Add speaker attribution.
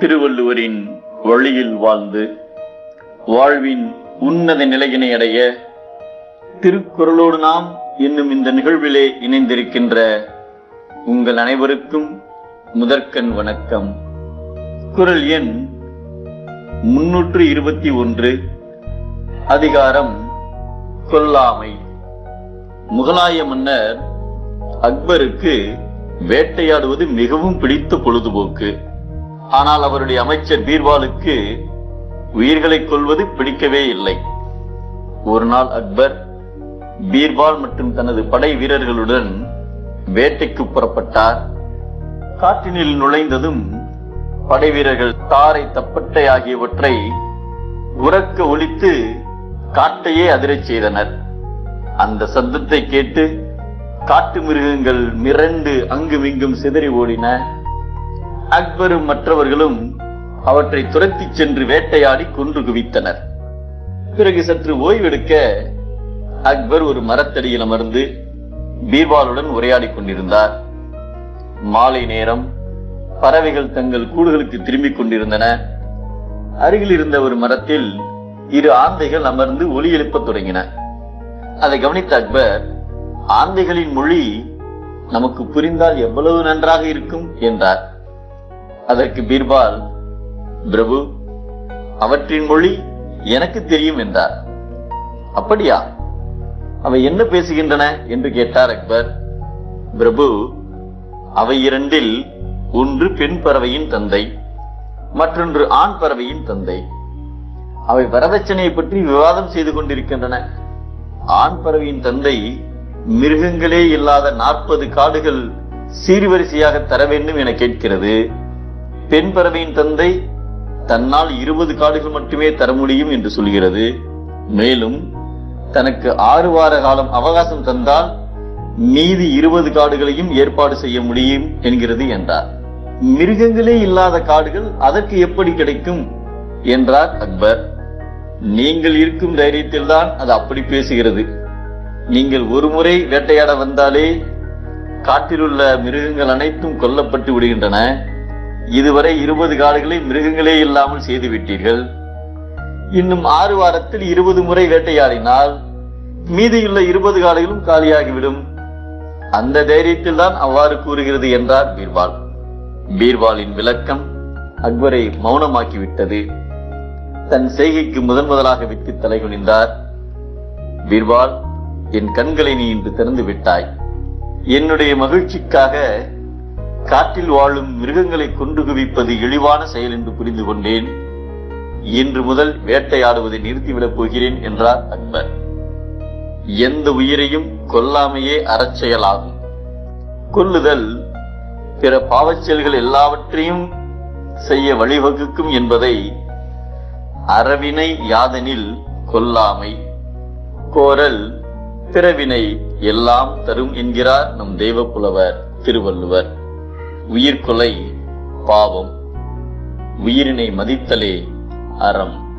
Speaker 1: திருவள்ளுவரின் வழியில் வாழ்ந்து வாழ்வின் உன்னத நிலையினை அடைய திருக்குறளோடு நாம் என்னும் இந்த நிகழ்விலே இணைந்திருக்கின்ற உங்கள் அனைவருக்கும் முதற்கண் வணக்கம். குரல் எண் முன்னூற்று இருபத்தி ஒன்று அதிகாரம் கொல்லாமை. முகலாய மன்னர் அக்பருக்கு வேட்டையாடுவது மிகவும் பிடித்த பொழுதுபோக்கு. ஆனால் அவருடைய அமைச்சர் பீர்பாலுக்கு உயிர்களை கொல்வது பிடிக்கவே இல்லை. ஒரு நாள் அக்பர் பீர்பால் மற்றும் தனது படை வீரர்களுடன் வேட்டைக்கு புறப்பட்டார். காற்றினில் நுழைந்ததும் படை வீரர்கள் தாரை தப்பட்டை ஆகியவற்றை உறக்க ஒழித்து காட்டையே அதிரச் செய்தனர். அந்த சத்தத்தை கேட்டு காட்டு மிருகங்கள் மிரண்டு அங்குமிங்கும் சிதறி ஓடின. அக்பரும் மற்றவர்களும் அவற்றை துரத்தி சென்று வேட்டையாடி கொன்று குவித்தனர். பிறகு சற்று ஓய்வெடுக்க அக்பர் ஒரு மரத்தடியில் அமர்ந்து பீர்பாலுடன் உரையாடிக் கொண்டிருந்தார். மாலை நேரம் பறவைகள் தங்கள் கூடுகளுக்கு திரும்பிக் கொண்டிருந்தன. அருகில் இருந்த ஒரு மரத்தில் இரு ஆந்தைகள் அமர்ந்து ஒலி எழுப்பத் தொடங்கின. அதை கவனித்த அக்பர் ஆந்தைகளின் மொழி நமக்கு புரிந்தால் எவ்வளவு நன்றாக இருக்கும்? என்றார். அதற்கு பீர்பால் பிரபு அவற்றின் மொழி எனக்கு தெரியும் என்றார். அப்படியா? அவை என்ன பேசுகின்றன? என்று கேட்டார் அக்பர். பிரபு அவை இரண்டில் ஒன்று பெண் பறவையின் தந்தை மற்றொன்று ஆண் பறவையின் தந்தை. அவை வரதட்சணையை பற்றி விவாதம் செய்து கொண்டிருக்கின்றன. ஆண் பறவையின் தந்தை மிருகங்களே இல்லாத நாற்பது காடுகள் சீர்வரிசையாக தர வேண்டும் என கேட்கிறது. பெண் பறவையின் தந்தை தன்னால் இருபது காடுகள் மட்டுமே தர முடியும் என்று சொல்கிறது. மேலும் தனக்கு ஆறு வார காலம் அவகாசம் தந்தால் மீதி இருபது காடுகளையும் ஏற்பாடு செய்ய முடியும் என்கிறது என்றார். மிருகங்களே இல்லாத காடுகள் அதற்கு எப்படி கிடைக்கும் என்றார் அக்பர். நீங்கள் இருக்கும் தைரியத்தில் தான் அது அப்படி பேசுகிறது. நீங்கள் ஒரு முறை வேட்டையாட வந்தாலே காட்டிலுள்ள மிருகங்கள் அனைத்தும் கொல்லப்பட்டு விடுகின்றன. இதுவரை இருபது காடுகளை மிருகங்களே இல்லாமல் செய்து விட்டீர்கள் இன்னும் ஆறு வாரத்தில் இருபது முறை வேட்டையாடினால் மீதியுள்ள இருபது காடுகளும் காலியாகிவிடும். அந்த தைரியத்தில் தான் அவ்வாறு கூறுகிறது என்றார் பீர்பால். பீர்பாலின் விளக்கம் அக்பரை மௌனமாக்கிவிட்டது. தன் செய்கைக்கு முதன் முதலாக விட்டு தலைகுனிந்தார். பீர்பால் என் கண்களை நீ இன்று திறந்து விட்டாய். என்னுடைய மகிழ்ச்சிக்காக காட்டில் வாழும் மிருகங்களை கொண்டு குவிப்பது இழிவான செயல் என்று புரிந்து கொண்டேன். இன்று முதல் வேட்டையாடுவதை நிறுத்திவிடப் போகிறேன் என்றார் அக்பர். எந்த உயிரையும் கொல்லாமையே அறச்செயலாகும் கொல்லுதல் பிற பாவச்செயல்கள் எல்லாவற்றையும் செய்ய வழிவகுக்கும் என்பதை அறவினை யாதனில் கொல்லாமை. கோரல் பிறவினை எல்லாம் தரும் என்கிறார் நம் தெய்வ புலவர் திருவள்ளுவர். உயிர்கொலை பாவம் உயிரினை மதித்தலே அறம்.